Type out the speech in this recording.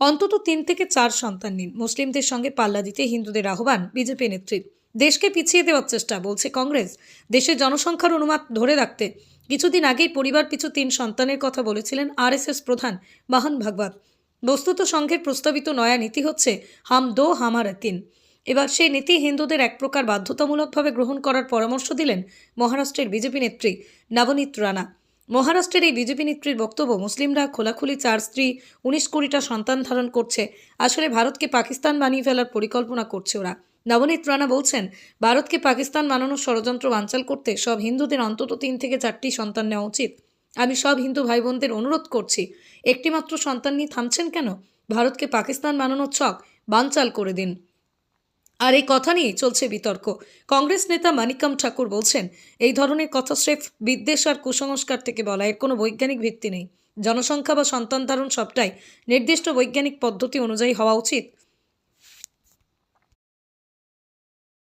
অন্তত তিন থেকে চার সন্তান নিন। মুসলিমদের সঙ্গে পাল্লা দিতে হিন্দুদের আহ্বান বিজেপি নেত্রীর দেশকে পিছিয়ে দেওয়ার চেষ্টা, বলছে কংগ্রেস। দেশের জনসংখ্যার অনুমাত ধরে রাখতে কিছুদিন আগেই পরিবার পিছু তিন সন্তানের কথা বলেছিলেন আরএসএস প্রধান মাহান ভাগবত। বস্তুত সংঘের প্রস্তাবিত নয়া নীতি হচ্ছে হাম দো হামারা তিন। এবার সেই নীতি হিন্দুদের এক প্রকার বাধ্যতামূলকভাবে গ্রহণ করার পরামর্শ দিলেন মহারাষ্ট্রের বিজেপি নেত্রী নবনীত রানা। মহারাষ্ট্রের এই বিজেপি নেত্রীর বক্তব্য, মুসলিমরা খোলাখুলি চার স্ত্রী, উনিশ কুড়িটা সন্তান ধারণ করছে। আসলে ভারতকে পাকিস্তান বানিয়ে ফেলার পরিকল্পনা করছে ওরা। নবনীত রানা বলছেন, ভারতকে পাকিস্তান বানানোর ষড়যন্ত্র বানচাল করতে সব হিন্দুদের অন্তত তিন থেকে চারটি সন্তান নেওয়া উচিত। আমি সব হিন্দু ভাই বোনদের অনুরোধ করছি, একটিমাত্র সন্তান নিয়ে থামছেন কেন? ভারতকে পাকিস্তান বানানোর ছক বানচাল করে দিন। আর এই কথা নিয়েই চলছে বিতর্ক। কংগ্রেস নেতা মানিকম ঠাকুর বলছেন, এই ধরনের কথা স্রেফ বিদ্বেষ আর কুসংস্কার থেকে বলা এর কোনো বৈজ্ঞানিক ভিত্তি নেই। জনসংখ্যা বা সন্তান ধারণ সবটাই নির্দিষ্ট বৈজ্ঞানিক পদ্ধতি অনুযায়ী হওয়া উচিত।